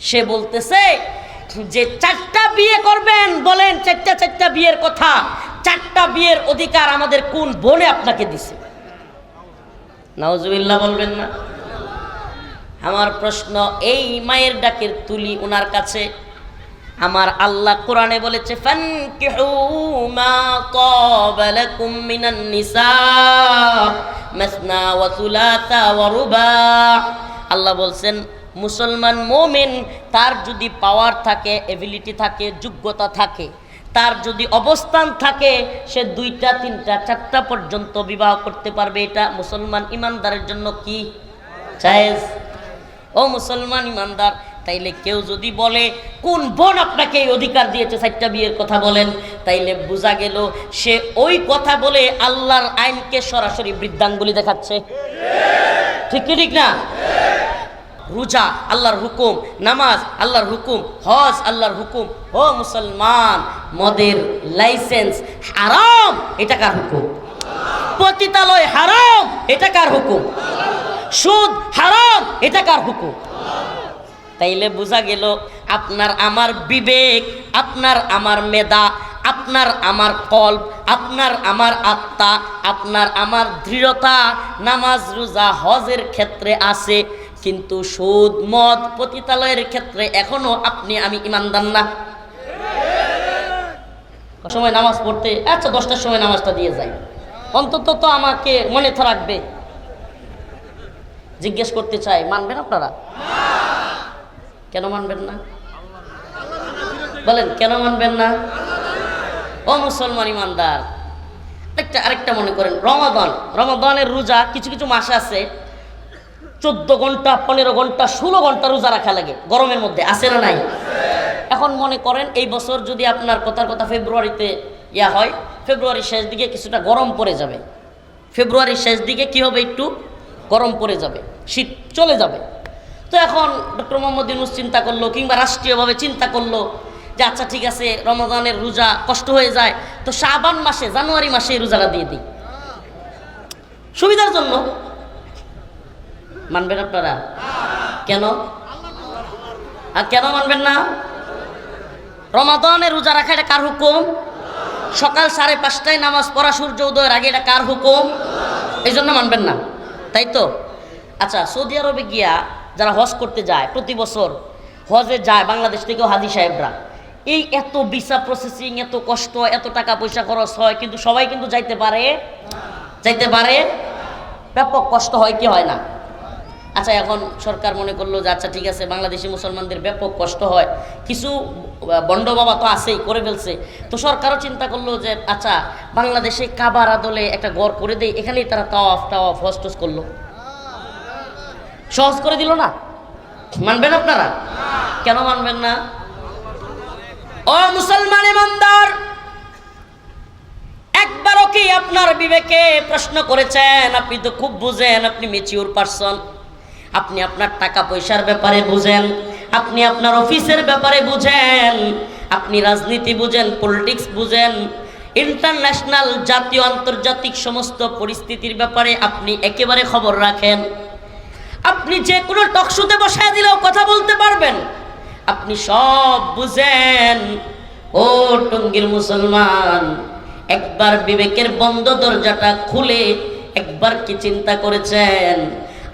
সে বলতেছে যে চারটা বিয়ে করবেন, বলেন চারটা চারটা বিয়ের কথা। চারটা বিয়ের অধিকার আমাদের কোন বনে আপনাকে দিছে? নাউজুবিল্লাহ বলবেন না। আমার প্রশ্ন, এই মায়ের ডাকের তুলি ওনার কাছে? আমার আল্লাহ কোরআনে বলেছে আল্লাহ বলছেন মুসলমান মোমেন, তার যদি পাওয়ার থাকে এবিলিটি থাকে, যোগ্যতা থাকে, তার যদি অবস্থান থাকে, সে দুইটা, তিনটা, চারটা পর্যন্ত বিবাহ করতে পারবে। এটা মুসলমান ইমানদারের জন্য কি? জায়েজ। ও মুসলমান ইমানদার, তাইলে কেউ যদি বলে, কোন বোন আপনাকে এই অধিকার দিয়েছে? চারটা বিয়ের কথা বলেন। তাইলে বোঝা গেল, সে ওই কথা বলে আল্লাহর আইনকে সরাসরি বৃদ্ধাঙ্গুলি দেখাচ্ছে। ঠিক কি ঠিক না? রোজা, আল্লাহর হুকুম, নামাজ, আল্লাহর হুকুম, হজ, আল্লাহর হুকুম। ও মুসলমান, মদের লাইসেন্স হারাম, এটা কার হুকুম? পতিতালয় হারাম, এটা কার হুকুম? সুদ হারাম, এটা কার হুকুম? তাইলে বোঝা গেল, আপনার আমার বিবেক, আপনার আমার মেধা, আপনার আমার কল্প, আপনার আমার আত্মা, আপনার আমার দৃঢ়তা, নামাজ, রোজা, হজের ক্ষেত্রে আছে। কিন্তু সুদ, মদ পতিতালয়ের ক্ষেত্রে এখনও আপনি, আমি ইমানদার না। সময় নামাজ পড়তে আচ্ছা দশটার সময় নামাজটা দিয়ে যাই। অন্তত তো আমাকে মনে তো রাখবে। জিজ্ঞেস করতে চাই, মানবেন আপনারা? কেন মানবেন না? বলেন, কেন মানবেন না? ও মুসলমান ইমানদার। একটা, আরেকটা মনে করেন, রমাদান। রমাদানের রোজা কিছু কিছু মাস আছে। চোদ্দ ঘণ্টা, পনেরো ঘণ্টা, ষোলো ঘণ্টা রোজা রাখা লাগে। গরমের মধ্যে, আছে না নাই? এখন মনে করেন, এই বছর যদি আপনার কথার কথা ফেব্রুয়ারিতে ইয়া হয়, ফেব্রুয়ারির শেষ দিকে কিছুটা গরম পড়ে যাবে। ফেব্রুয়ারির শেষ দিকে কি হবে একটু? গরম পড়ে যাবে, শীত চলে যাবে। তো এখন ডক্টর মোহাম্মদ ইউনুস চিন্তা করল, কিংবা রাষ্ট্রীয়ভাবে চিন্তা করল যে আচ্ছা ঠিক আছে, রমজানের রোজা কষ্ট হয়ে যায়, তো শাবান মাসে, জানুয়ারি মাসে রোজাটা দিয়ে দিই। সুবিধার জন্য মানবেন আপনারা? কেন? আর কেন মানবেন না? রমাদানে রোজা রাখা এটা কার হুকুম? সকাল সাড়ে পাঁচটায় নামাজ পড়া সূর্য উদয়ের আগে এটা কার হুকুম? এই জন্য মানবেন না। তাই তো? আচ্ছা সৌদি আরবে গিয়া যারা হজ করতে যায়, প্রতি বছর হজে যায় বাংলাদেশ থেকেও হাজি সাহেবরা, এই এত ভিসা প্রসেসিং এত কষ্ট, এত টাকা পয়সা খরচ হয়, কিন্তু সবাই কিন্তু যাইতে পারে? যাইতে পারে? ব্যাপক কষ্ট হয় কি হয় না? আচ্ছা এখন সরকার মনে করল যে আচ্ছা ঠিক আছে, বাংলাদেশি মুসলমানদের ব্যাপক কষ্ট হয়। কিছু বন্ড বাবা তো আছেই, করে ফেলছে। তো সরকারও চিন্তা করল যে আচ্ছা বাংলাদেশে কাবার আদলে একটা গড় করে দেয় এখানেই তারা তাওয়াফ টাওয়াফ হস্টস করল। সহজ করে দিল না? মানবেন আপনারা? কেন মানবেন না? ও মুসলমান ইমানদার একবারও কি আপনার বিবেকে প্রশ্ন করেছেন? আপনি তো খুব বুঝেন, আপনি মেচিউর পারসন আপনি আপনার টাকা পয়সার ব্যাপারে বুঝেন, আপনি আপনার অফিসের ব্যাপারে বুঝেন, আপনি রাজনীতি বুঝেন পলিটিক্স বুঝেন ইন্টারন্যাশনাল জাতীয় আন্তর্জাতিক সমস্ত পরিস্থিতির ব্যাপারে আপনি একেবারে খবর রাখেন। আপনি যে কোনো টকশুতে বসায় দিলেও কথা বলতে পারবেন। আপনি সব বুঝেন। ও টঙ্গীর মুসলমান, একবার বিবেকের বন্ধ দরজাটা খুলে একবার কি চিন্তা করেছেন?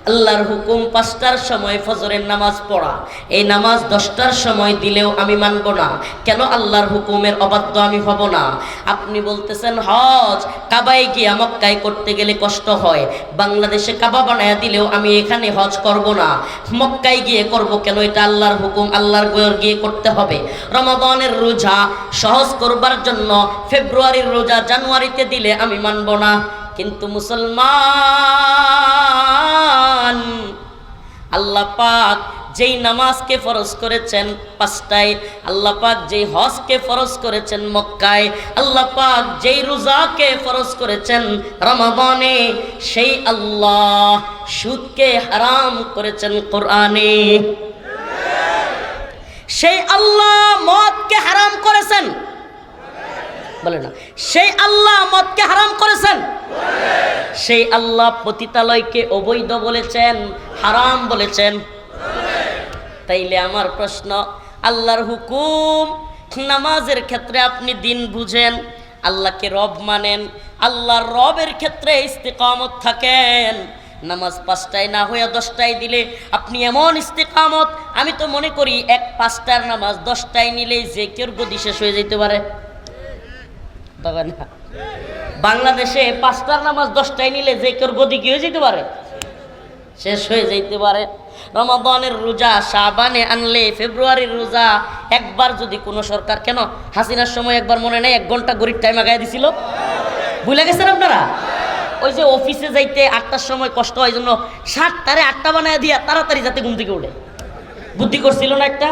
আল্লাহর হুকুম পাঁচটার সময় ফজরের নামাজ পড়া। এই নামাজ দশটার সময় দিলেও আমি মানব না। কেন আল্লাহর হুকুমের অবাধ্য আমি হব না? আপনি বলতেছেন, হজ কাবায় গিয়া মক্কায় করতে গেলে কষ্ট হয়। বাংলাদেশে কাবা বানায়া দিলেও আমি এখানে হজ করব না। মক্কায় গিয়ে করব কেন? এটা আল্লাহর হুকুম, আল্লাহর গোয়র গিয়ে করতে হবে। রমাদানের রোজা সহজ করবার জন্য ফেব্রুয়ারির রোজা জানুয়ারিতে দিলে আমি মানব না। কিন্তু মুসলমান, আল্লাহ পাক যেই নামাজকে ফরজ করেছেন পাঁচটায়, আল্লাহ পাক যেই হজকে ফরজ করেছেন মক্কায়, আল্লাহ পাক যেই রোজাকে ফরজ করেছেন রমাদানে, সেই আল্লাহ সুদকে হারাম করেছেন কোরআনে। সেই আল্লাহ মদকে হারাম করেছেন। বলে না। সেই আল্লাহ মদকে হারাম করেছেন। সেই আল্লাহ পতিতালয়কে অবৈধ বলেছেন, হারাম বলেছেন। তাইলে আমার প্রশ্ন, আল্লাহর হুকুম নামাজের ক্ষেত্রে আপনি দিন বুঝেন, আল্লাহকে রব মানেন, আল্লাহর রবের ক্ষেত্রে ইস্তেকামত থাকেন। নামাজ পাঁচটায় না হইয়া দশটায় দিলে আপনি এমন ইস্তেকামত, আমি তো মনে করি এক পাঁচটার নামাজ দশটায় নিলেই যে কেউ গদি শেষ হয়ে যেতে পারে। বাংলাদেশে পাঁচটার নামাজ দশটায় নিলে যে কেউ গদি কি হয়ে যেতে পারে? শেষ হয়ে যাইতে পারে। রমাদানের রোজা, শাবানে আনলে, ফেব্রুয়ারির রোজা, একবার যদি কোনো সরকার, কেন? হাসিনার সময় একবার মনে নেই, এক ঘণ্টা গরিব টাইম আগায় দিছিল। ভুলে গেছেন আপনারা? ওই যে অফিসে যাইতে আটটার সময় কষ্ট হয় জন্য সাতটারে আটটা বানায় দিয়া তাড়াতাড়ি যাতে ঘুম থেকে উঠে। বুদ্ধি করছিল না একটা?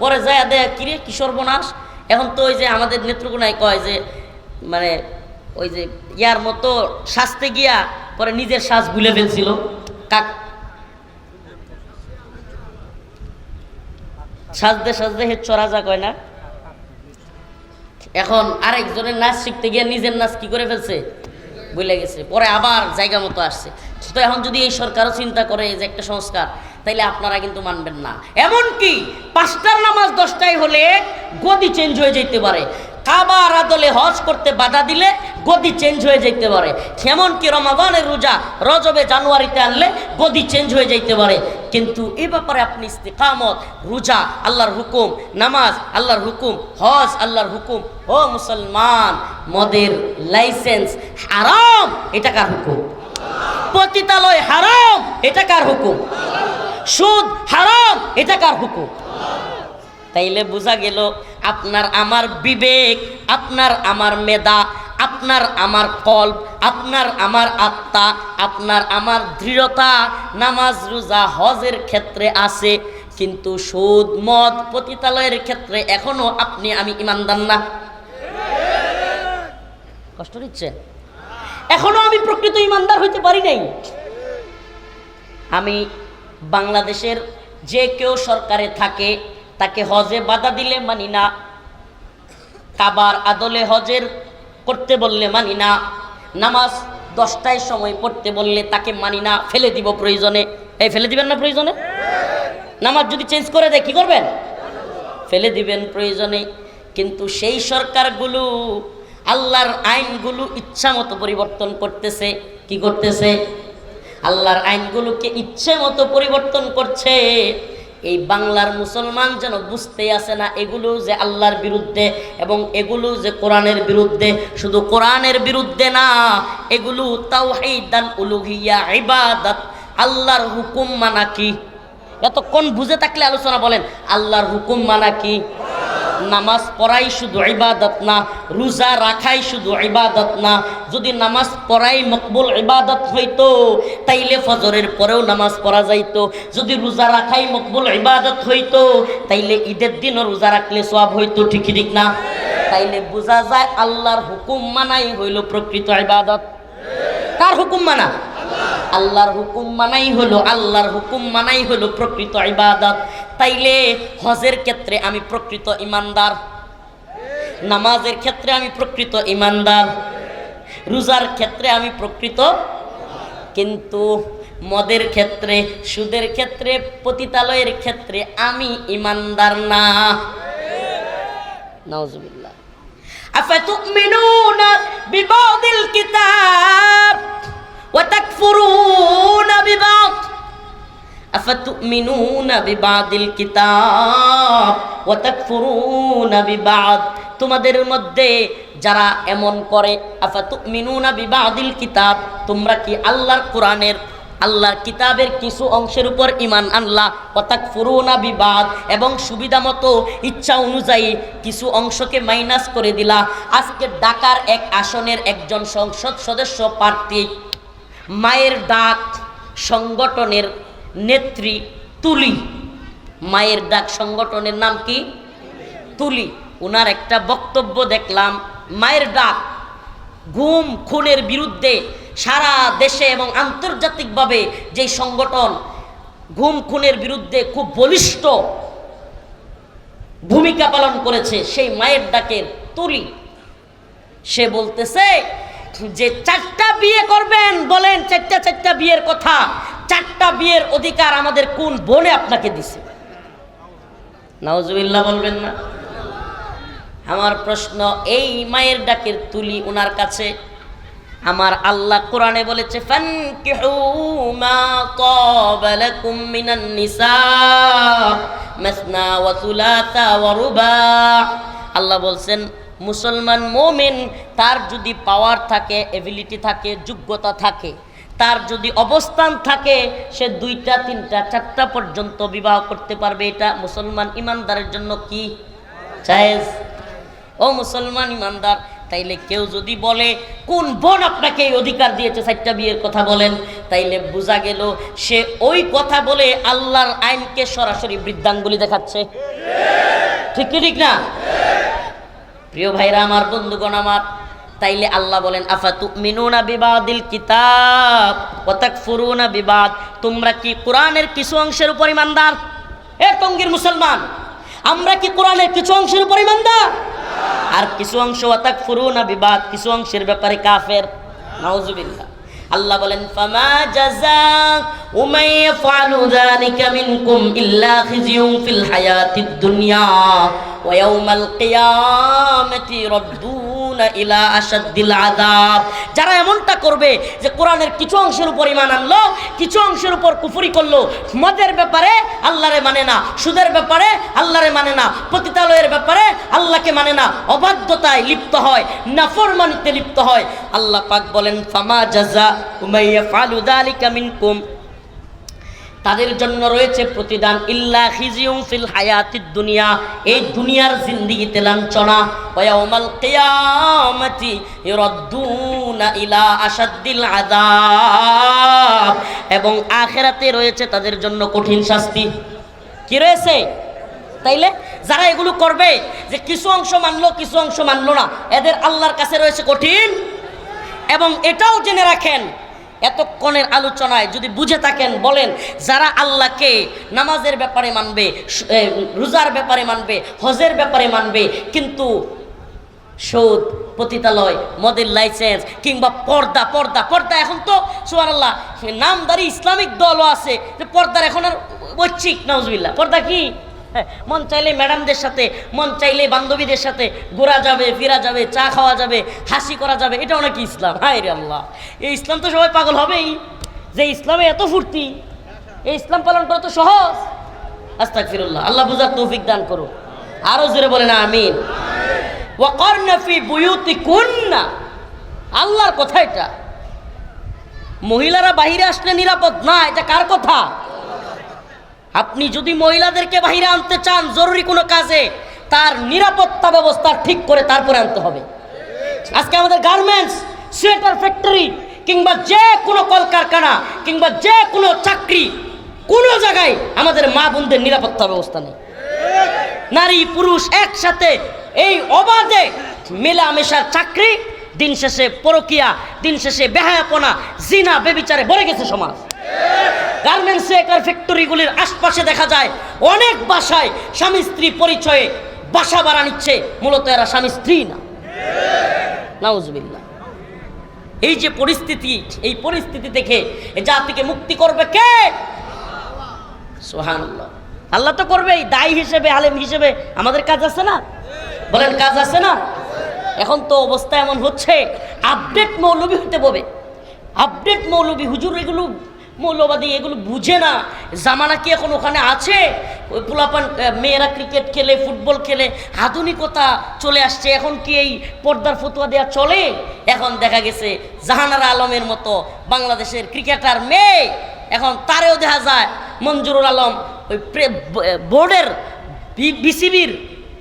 পরে যায় দেয়, কিরে কিশোর বনাস এখন তো ওই যে আমাদের নেত্রকোনায় কয় যে মানে ওই যে ইয়ার মতো সাজতে গিয়া পরে নিজের সাজ ভুলে ফেলছিল। কাক সাজতে সাজতে হে চড়া যা কয় না? এখন আরেকজনের নাচ শিখতে গিয়ে নিজের নাচ কি করে ফেলছে? বলে গেছে। পরে আবার জায়গা মতো আসছে। তো এখন যদি এই সরকারও চিন্তা করে যে একটা সংস্কার, তাইলে আপনারা কিন্তু মানবেন না। এমন কি পাঁচটার নামাজ দশটায় হলে গদি চেঞ্জ হয়ে যেতে পারে। কাবার আদলে হজ করতে বাধা দিলে গদি চেঞ্জ হয়ে যেতে পারে। যেমন কি রমাদানের রোজা রজবে জানুয়ারিতে আনলে গদি চেঞ্জ হয়ে যেতে পারে। কিন্তু এ ব্যাপারে আপনি ইস্তেকামত, রোজা, আল্লাহর হুকুম, নামাজ, আল্লাহর হুকুম, হজ, আল্লাহর হুকুম, ও মুসলমান, মদের লাইসেন্স হারাম, এটা কার হুকুম? পতিতালয় হারাম, এটা কার হুকুম? সুদ হারাম, এটা কার হুকুম? তাইলে বোঝা গেল আপনার আমার বিবেক, আপনার আমার মেধা, আপনার আমার কল্প, আপনার আমার আত্মা, আপনার আমার দৃঢ়তা, নামাজ, রোজা, হজের ক্ষেত্রে আছে, কিন্তু সুদ, মদ, পতিতালয়ের ক্ষেত্রে এখনও আপনি আমি ইমানদার না। কষ্ট দিচ্ছে এখনও আমি প্রকৃত ইমানদার হইতে পারি নাই। আমি বাংলাদেশের যে কেউ সরকারে থাকে তাকে হজে বাধা দিলে মানি না। কাবার আদলে হজের করতে বললে মানি না। নামাজ দশটায় সময় পড়তে বললে তাকে মানি না। ফেলে দিব প্রয়োজনে। এই, ফেলে দিবেন না প্রয়োজনে? নামাজ যদি চেঞ্জ করে দেয়, কি করবেন? ফেলে দিবেন প্রয়োজনে। কিন্তু সেই সরকারগুলো, আল্লাহর আইনগুলো ইচ্ছা মতো পরিবর্তন করতেছে। কি করতেছে? আল্লাহর আইনগুলোকে ইচ্ছে মতো পরিবর্তন করছে। এই বাংলার মুসলমান যেন বুঝতে আসে না এগুলো যে আল্লাহর বিরুদ্ধে এবং এগুলো যে কোরআনের বিরুদ্ধে, শুধু কোরআনের বিরুদ্ধে না, এগুলো তাও তাওহীদাল উলুহিয়া, ইবাদত, আল্লাহর হুকুম মানা কি? এতক্ষণ বুঝে থাকলে আলোচনা বলেন, আল্লাহর হুকুম মানা কি? নামাজ পড়াই শুধু ইবাদত না, রোজা রাখাই শুধু ইবাদত না। যদি নামাজ পড়াই মকবুল ইবাদত হইতো, তাইলে ফজরের পরেও নামাজ পড়া যাইতো। যদি রোজা রাখাই মকবুল ইবাদত হইতো, তাইলে ঈদের দিনও রোজা রাখলে সব হইতো ঠিকই ঠিক না? তাইলে বোঝা যায় আল্লাহর হুকুম মানাই হইল প্রকৃত ইবাদত। কার হুকুম মানা? আল্লাহর হুকুম মানাই হলো আল্লাহর হুকুম মানাই হলো প্রকৃত ইবাদত। তাইলে হজের ক্ষেত্রে আমি প্রকৃত ইমানদার নামাজের ক্ষেত্রে আমি প্রকৃত ইমানদার রোজার ক্ষেত্রে আমি প্রকৃত কিন্তু মদের ক্ষেত্রে সুদের ক্ষেত্রে পতিতালয়ের ক্ষেত্রে আমি ইমানদার না নাউজুবিল্লাহ আফাতুমিনুনা বিবাদিল কিতাব وتكفرون ببعض أفتؤمنون ببعض الكتاب وتكفرون ببعض তোমাদের মধ্যে যারা এমন করে আফাতুমিনুনা বিবাদিল কিতাব তোমরা কি আল্লাহর কোরআনের আল্লাহর কিতাবের কিছু অংশের উপর ইমান আনলা অতাক ফুরুনা বিবাদ এবং সুবিধা মতো ইচ্ছা অনুযায়ী কিছু অংশকে মাইনাস করে দিলা আজকে ঢাকার এক আসনের একজন সংসদ সদস্য প্রার্থী মায়ের ডাক সংগঠনের নেত্রী তুলি। মায়ের ডাক সংগঠনের নাম কি? তুলি। ওনার একটা বক্তব্য দেখলাম, মায়ের ডাক গুম খুনের বিরুদ্ধে সারা দেশে এবং আন্তর্জাতিকভাবে যেই সংগঠন ঘুম খুনের বিরুদ্ধে খুব বলিষ্ঠ ভূমিকা পালন করেছে, সেই মায়ের ডাকের তুলি। সে বলতেছে যে, চারটা বিয়ে করবেন বলেন, চারটা চারটা বিয়ের কথা। চারটা বিয়ের অধিকার আমাদের কোন বনে আপনাকে দিছে? নাউজুবিল্লাহ বলবেন না। আমার প্রশ্ন, এই মায়ের ডাকের তুলি ওনার কাছে? আমার আল্লাহ কোরআনে বলেছে আল্লাহ বলছেন, মুসলমান মোমেন, তার যদি পাওয়ার থাকে এবিলিটি থাকে, যোগ্যতা থাকে তার যদি অবস্থান থাকে, সে দুইটা, তিনটা, চারটা পর্যন্ত বিবাহ করতে পারবে। এটা মুসলমান ইমানদারের জন্য কি? জায়েজ। ও মুসলমান ইমানদার, তাইলে কেউ যদি বলে, কোন বোন আপনাকে এই অধিকার দিয়েছে? চারটা বিয়ের কথা বলেন। তাইলে বোঝা গেল, সে ওই কথা বলে আল্লাহর আইনকে সরাসরি বৃদ্ধাঙ্গুলি দেখাচ্ছে। ঠিক কি ঠিক না? প্রিয় ভাইরা, আমার বন্ধুগণ আমার তাইলে আল্লাহ বলেন, আফা তুমিনুনা বিবাদিল কিতাব? ওয়া তাকফুরুনা বিবাদ? তোমরা কি কোরআনের কিছু অংশের উপর ইমানদার? এ টঙ্গীর মুসলমান, আমরা কি কোরআনের কিছু অংশের উপর ইমানদার? আর কিছু অংশ ওয়াতাক ফুরুনা বিবাদ? কিছু অংশের ব্যাপারে কাফের। নাউজুবিল্লাহ। আল্লাহ বলেন, ফামা জাযা উমাই ইয়াফআলু যালিকা মিনকুম ইল্লা খিজিয়ুন ফিল হায়াতিদ দুনিয়া ওয়া ইয়াউমাল কিয়ামাতি রাদ্দুনা যারা এমনটা করবে যে কোরআনের কিছু অংশের উপর ঈমান আনলো, কিছু অংশের উপর কুফরি করল, মদের ব্যাপারে আল্লাহরে মানে না, সুদের ব্যাপারে আল্লাহরে মানে না, পতিতালয়ের ব্যাপারে আল্লাহকে মানে না, অবাধ্যতায় লিপ্ত হয়, নাফরমানিতে লিপ্ত হয়। আল্লাহ পাক বলেন, ফামা জাজা উমাইয়া ফালু দালিকা মিনকুম। তাদের জন্য রয়েছে প্রতিদান, ইল্লা খিজিউম ফিল হায়াতিদ দুনিয়া এই দুনিয়ার জিন্দিগিতে লাঞ্ছনা। ওয়াউমাল কিয়ামতি ইউরাদ্দুনা ইলা আশাদ্দিল আযাব এবং আখিরাতে রয়েছে তাদের জন্য কঠিন শাস্তি। কি রয়েছে? তাইলে যারা এগুলো করবে, যে কিছু অংশ মানলো, কিছু অংশ মানলো না, এদের আল্লাহর কাছে রয়েছে কঠিন। এবং এটাও জেনে রাখেন এতক্ষণের আলোচনায় যদি বুঝে থাকেন, বলেন, যারা আল্লাহকে নামাজের ব্যাপারে মানবে রোজার ব্যাপারে মানবে, হজের ব্যাপারে মানবে, কিন্তু সুদ, পতিতালয়, মদের লাইসেন্স কিংবা পর্দা পর্দা পর্দা এখন তো সুয়ার আল্লাহ নামদারি ইসলামিক দলও আছে, যে পর্দার এখন আর ঐচ্ছিক নজবিল্লা পর্দা কি? মন চাইলে ম্যাডামদের সাথে, মন চাইলে বান্ধবীদের সাথে ঘোরা যাবে, ফিরা যাবে, চা খাওয়া যাবে, হাসি করা যাবে এটাও নাকি ইসলাম। হায় রে আল্লাহ। এই ইসলাম তো সবাই পাগল হবেই। যে ইসলামে এত ফুর্তি, এই ইসলাম পালন করা তো সহজ। আস্তাক ফিরুল্লাহ আল্লাহ বুঝার তৌফিক দান করো আরও জোরে বলে না আমিন আল্লাহর কথা এটা। মহিলারা বাহিরে আসলে নিরাপদ না, এটা কার কথা? আপনি যদি মহিলাদেরকে বাহিরে আনতে চান, জরুরি কোনো কাজে, তার নিরাপত্তা ব্যবস্থা ঠিক করে তারপরে আনতে হবে। আজকে আমাদের গার্মেন্টস, সোয়েটার ফ্যাক্টরি, কিংবা যে কোনো কলকারখানা, কিংবা যে কোনো চাকরি, কোনো জায়গায় আমাদের মা বোনদের নিরাপত্তা ব্যবস্থা নেই। নারী, পুরুষ একসাথে এই অবাধে মেলামেশার চাকরি, দিন শেষে পরকিয়া, দিন শেষে বেহায়াপনা, জিনা, বেবিচারে ভরে গেছে সমাজ। গার্মেন্টস একার ফ্যাক্টরিগুলির আশপাশে দেখা যায়, অনেক বাসায় স্বামী স্ত্রী পরিচয়ে বাসা বাড়া নিচ্ছে। মূলত এরা স্বামী স্ত্রী না। নাউজবিল্লা এই যে পরিস্থিতি, এই পরিস্থিতি থেকে জাতিকে মুক্তি করবে কে? সোহানুল্লাহ আল্লাহ তো করবেই, দায়ী হিসেবে, আলেম হিসেবে। আমাদের কাজ আছে না? বলেন, কাজ আছে না? এখন তো অবস্থা এমন হচ্ছে, আপডেট মৌলবী হতে ববে। আপডেট মৌলবী, হুজুর এগুলো মৌলবাদী এগুলো বুঝে না। জামানা কি এখন ওখানে আছে? ওই পোলাপান মেয়েরা ক্রিকেট খেলে, ফুটবল খেলে, আধুনিকতা চলে আসছে। এখন কি এই পর্দার ফতুয়া দেওয়া চলে? এখন দেখা গেছে জাহানারা আলমের মতো বাংলাদেশের ক্রিকেটার মেয়ে। এখন তারেও দেখা যায় মঞ্জুরুল আলম ওই বোর্ডের বিসিবির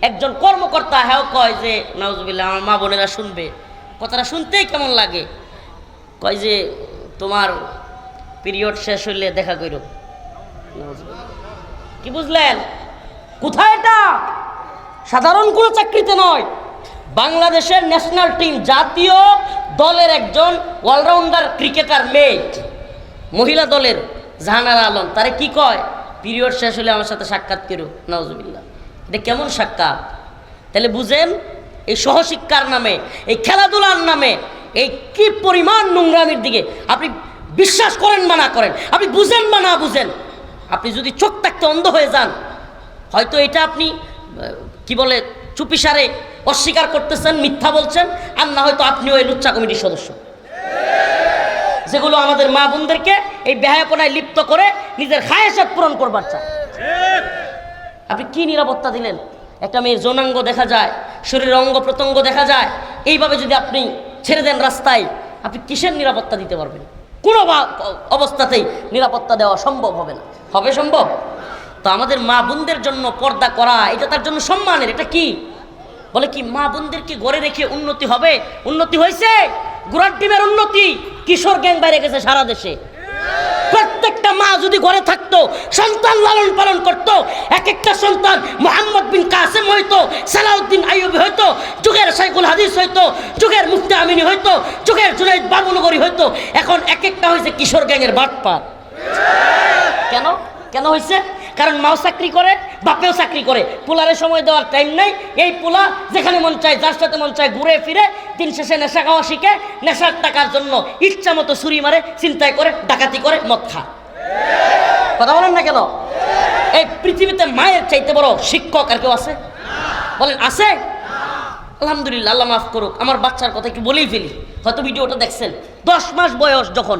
একজন কর্মকর্তা হ্যাঁ কয় যে নজবিল্লা আমার মা বোনেরা শুনবে। কথাটা শুনতেই কেমন লাগে। কয় যে, তোমার পিরিয়ড শেষ হইলে দেখা করো কি বুঝলেন? কোথায় এটা? সাধারণ কোনো চাকরিতে নয়। বাংলাদেশের ন্যাশনাল টিম জাতীয় দলের একজন অলরাউন্ডার ক্রিকেটার মেয়ে। মহিলা দলের জাহানারা আলম। তারে কি কয়? পিরিয়ড শেষ হলে আমার সাথে সাক্ষাৎ করো নওয়াজবিল্লা এটা কেমন সাক্ষাৎ? তাহলে বুঝেন, এই সহশিক্ষার নামে, এই খেলাধুলার নামে, এই কি পরিমাণ নোংরামির দিকে আপনি বিশ্বাস করেন বা না করেন, আপনি বুঝেন বা না বুঝেন, আপনি যদি চোখ থাকতে অন্ধ হয়ে যান, হয়তো এটা আপনি কি বলে, চুপিসারে অস্বীকার করতেছেন, মিথ্যা বলছেন, আর না হয়তো আপনিও এই লুচ্চা কমিটির সদস্য। যেগুলো আমাদের মা বোনদেরকে এই ব্যয়াপনায় লিপ্ত করে নিজের খায়েসাত পূরণ করবার চায়। আপনি কি নিরাপত্তা দিলেন? একটা মেয়ের যৌনাঙ্গ দেখা যায়, শরীরের অঙ্গ প্রত্যঙ্গ দেখা যায়, এইভাবে যদি আপনি ছেড়ে দেন রাস্তায়, আপনি কিসের নিরাপত্তা দিতে পারবেন? কোনো অবস্থাতেই নিরাপত্তা দেওয়া সম্ভব হবে না। হবে সম্ভব? তো আমাদের মা বোনদের জন্য পর্দা করা, এটা তার জন্য সম্মানের, এটা কি? বলে কি, মা বোনদেরকে গড়ে রেখে উন্নতি হবে? উন্নতি হয়েছে? গুরার টিমের উন্নতি? কিশোর গ্যাং বাইরে গেছে সারা দেশে। প্রত্যেকটা মা যদি ঘরে থাকতো, সন্তান লালন পালন করত এক একটা সন্তান মোহাম্মদ বিন কাসেম হইতো, সালাউদ্দিন আইব হইতো, যুগের সাইকুল হাদিস হইতো, যুগের মুক্তি আমিনী হইতো, যুগের জুনাইদ বাবুনগরী হইতো, এখন এক একটা হয়েছে কিশোর গ্যাংয়ের বাটপার। কেন? কেন হয়েছে কারণ মাও চাকরি করে, বাপেও চাকরি করে। পোলারে সময় দেওয়ার টাইম নাই। এই পোলা যেখানে মন চায়, যার সাথে মন চায় ঘুরে ফিরে, দিন শেষে নেশা খাওয়া শিখে, নেশার টাকার জন্য ইচ্ছা মতো ছুরি মারে, চিন্তায় করে, ডাকাতি করে, মদ খা। কথা বলেন না কেন? এই পৃথিবীতে মায়ের চাইতে বড় শিক্ষক আর কেউ আছে? বলেন, আছে? আলহামদুলিল্লাহ, আল্লাহ মাফ করুক। আমার বাচ্চার কথা একটু বলেই ফেলি। হয়তো ভিডিওটা দেখছেন। দশ মাস বয়স যখন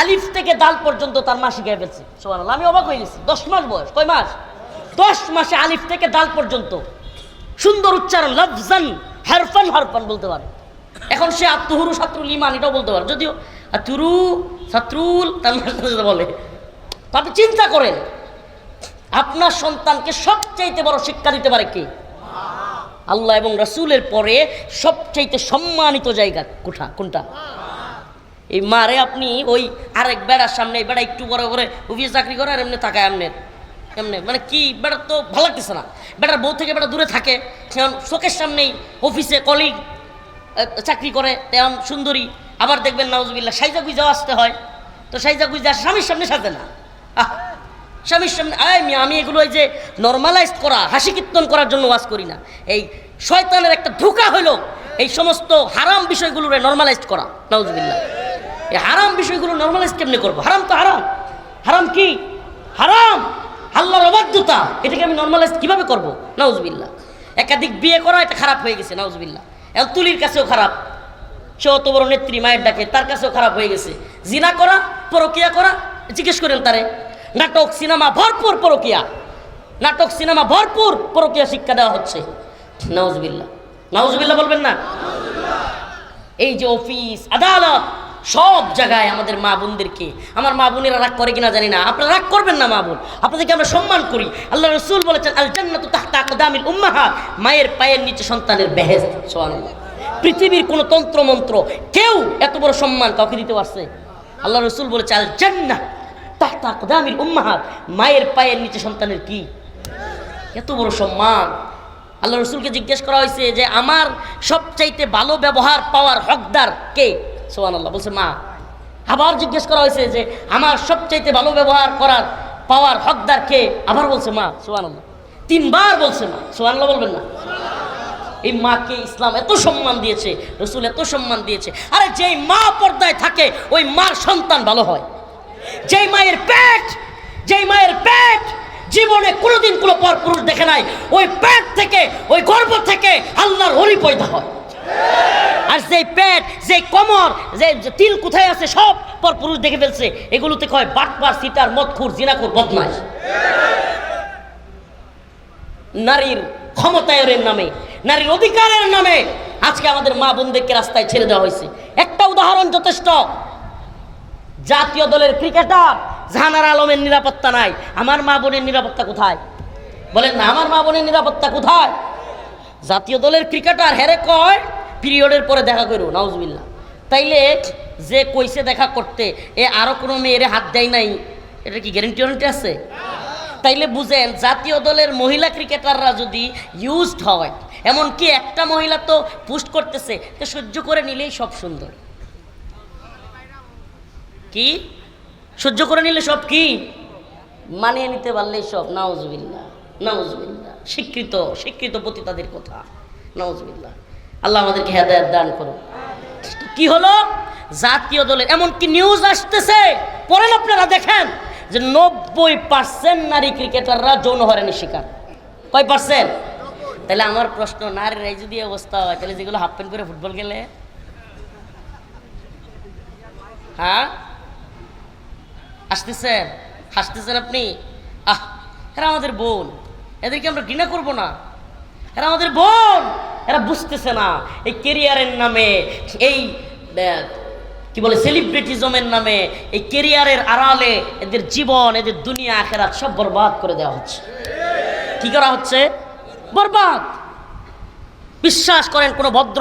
আলিফ থেকে দাল পর্যন্ত তার মা শিখে ফেলছে। সোমান আমি অবাক হয়ে গেছি। দশ মাস বয়স, কয় মাস? দশ মাসে আলিফ থেকে দাল পর্যন্ত। সুন্দর উচ্চারণ, লফজান, হারফান হারফান বলতে পারে। এখন সে আত্মহুরু ছাত্রুল ইমান, এটাও বলতে পারে। যদিও আতুরু ছাত্রুল তার বলে। আপনি চিন্তা করেন, আপনার সন্তানকে সবচাইতে বড় শিক্ষা দিতে পারে কে? আল্লাহ এবং রসুলের পরে সবচাইতে সম্মানিত জায়গা কোঠা, কোনটা? এই মারে আপনি ওই আরেক বেড়ার সামনে বেড়া একটু বড় করে অফিসে চাকরি করে আর এমনি তাকায় এমনি এমনি। মানে কি বেড়ার তো ভালো লাগতেছে না। বেড়ার বউ থেকে বেড়া দূরে থাকে সেমন চোখের সামনেই অফিসে কলিগ চাকরি করে তেমন সুন্দরী। আবার দেখবেন নওয়াজবিল্লা সাইজা গুইজাও আসতে হয়। তো সাইজা গুইজা স্বামীর সামনে সাজে না। আহ, স্বামীর সামনে, আয় আমি এগুলো এই যে নর্মালাইজ করা, হাসি কীর্তন করার জন্য ওয়াজ করি না। এই শয়তানের একটা ধোকা হলো এই সমস্ত হারাম বিষয়গুলোরে নর্মালাইজ করা নাউজবিল্লা এই হারাম বিষয়গুলো নর্মালাইজ কেমনে করব? হারাম তো হারাম। হারাম কি? হারাম। আল্লাহর অবাধ্যতা। এটাকে আমি নর্মালাইজ কীভাবে করব? নাউজবিল্লা একাধিক বিয়ে করা, এটা খারাপ হয়ে গেছে নাউজবিল্লা এখন তুলির কাছেও খারাপ। সে অত বড় নেত্রী, মায়ের ডাকে, তার কাছেও খারাপ হয়ে গেছে। জিনা করা, পরকিয়া করা, জিজ্ঞেস করেন তারে। নাটক, সিনেমা, ভরপুর পরকিয়া। নাটক, সিনেমা, ভরপুর পরকিয়া শিক্ষা দেওয়া হচ্ছে। নাউজবিল্লা নাউজবিল্লা বলবেন না? এই যে অফিস, আদালত সব জায়গায় আমাদের মা বোনদেরকে, আমার মা বোনেরা রাগ করে কিনা জানি না, আপনারা রাগ করবেন না মা বোন, আপনাদেরকে আমরা সম্মান করি। আল্লাহ রসুল বলেছেন আল জান্নাতু তাহতা আকদামিল উম্মাহা মায়ের পায়ের নিচে সন্তানের বেহেস্ত সুবহানাল্লাহ। পৃথিবীর কোনো তন্ত্রমন্ত্র, কেউ এত বড় সম্মান কাউকে দিতে পারছে? আল্লাহ রসুল বলেছে আল জান্নাহ তাহতা আকদামিল মায়ের পায়ের নিচে সন্তানের কি? এত বড় সম্মান। আল্লাহ রসুলকে জিজ্ঞেস করা হয়েছে যে, আমার সবচাইতে ভালো ব্যবহার পাওয়ার হকদার কে? সোহান আল্লাহ বলছে, মা, আবার জিজ্ঞেস করা হয়েছে যে আমার সবচাইতে ভালো ব্যবহার করার পাওয়ার হকদার কে? আবার বলছে, মা সোহান আল্লাহ তিনবার বলছে, মা সোহান আল্লাহ বলবেন না। এই মাকে ইসলাম এত সম্মান দিয়েছে, রসুল এত সম্মান দিয়েছে। আরে যেই মা পর্দায় থাকে, ওই মার সন্তান ভালো হয়। যেই মায়ের পেট, যেই মায়ের পেট জীবনে কোনোদিন কোনো পর পুরুষ দেখে নাই, ওই পেট থেকে, ওই গর্ব থেকে আল্লাহর হরি পয়দা হয়। আর যেই পেট, যেই কমর যে যে তিল কোথায় আছে, সব পর পুরুষ দেখে ফেলছে। এগুলোতে কয় বাটপার সিটার, মদখুর জিনাকুর বদমাস নারীর ক্ষমতায়নের নামে, নারীর অধিকারের নামে আজকে আমাদের মা বোনদেরকে রাস্তায় ছেড়ে দেওয়া হয়েছে। একটা উদাহরণ যথেষ্ট। জাতীয় দলের ক্রিকেটার জাহানার আলমের নিরাপত্তা নাই। আমার মা বোনের নিরাপত্তা কোথায়? বলেন না, আমার মা বোনের নিরাপত্তা কোথায়? জাতীয় দলের ক্রিকেটার হেরে কয় পিরিয়ডের পরে দেখা করো নাউজবিল্লা তাইলে যে কইছে দেখা করতে, এ আরও কোনো মেয়েরে হাত দেয় নাই, এটা কি গ্যারেন্টি ওয়ারেন্টি আছে? তাইলে বুঝেন, জাতীয় দলের মহিলা ক্রিকেটাররা যদি ইউজড হয়, এমনকি একটা মহিলা তো পুস্ট করতেছে, তো সহ্য করে নিলেই সব সুন্দর। কি? সহ্য করে নিলে সব কি? মানিয়ে নিতে পারলেই সব নাউজবিল্লা নাউজবিল্লা স্বীকৃত স্বীকৃত প্রতি তাদের কথা নাউজবিল্লা আল্লাহ আমাদেরকে হেদায়ত দান করো কি হলো? জাতীয় দলের এমনকি নিউজ আসতেছে। পরেন আপনারা, দেখেন। যে নব্বই পার্সেন্ট নারী ক্রিকেটাররা যৌন হয়রানির শিকার। কয় পার্সেন্ট তাহলে আমার প্রশ্ন, নারীর যদি অবস্থা হয়, তাহলে যেগুলো হাফ প্যান্ট করে ফুটবল খেলে? হ্যাঁ? আসতেছেন হাসতেছেন আপনি? আহ, এরা আমাদের বোন। এদেরকে আমরা ঘৃণা করব না। এরা আমাদের বোন। এরা বুঝতেছে না, এই কেরিয়ারের নামে, এই কি বলে সেলিব্রিটিজমের নামে, এই কেরিয়ারের আড়ালে এদের জীবন, এদের দুনিয়া, আখেরাত সব বরবাদ করে দেওয়া হচ্ছে। কি করা হচ্ছে? বরবাদ। বিশ্বাস করেন কোনো ভদ্র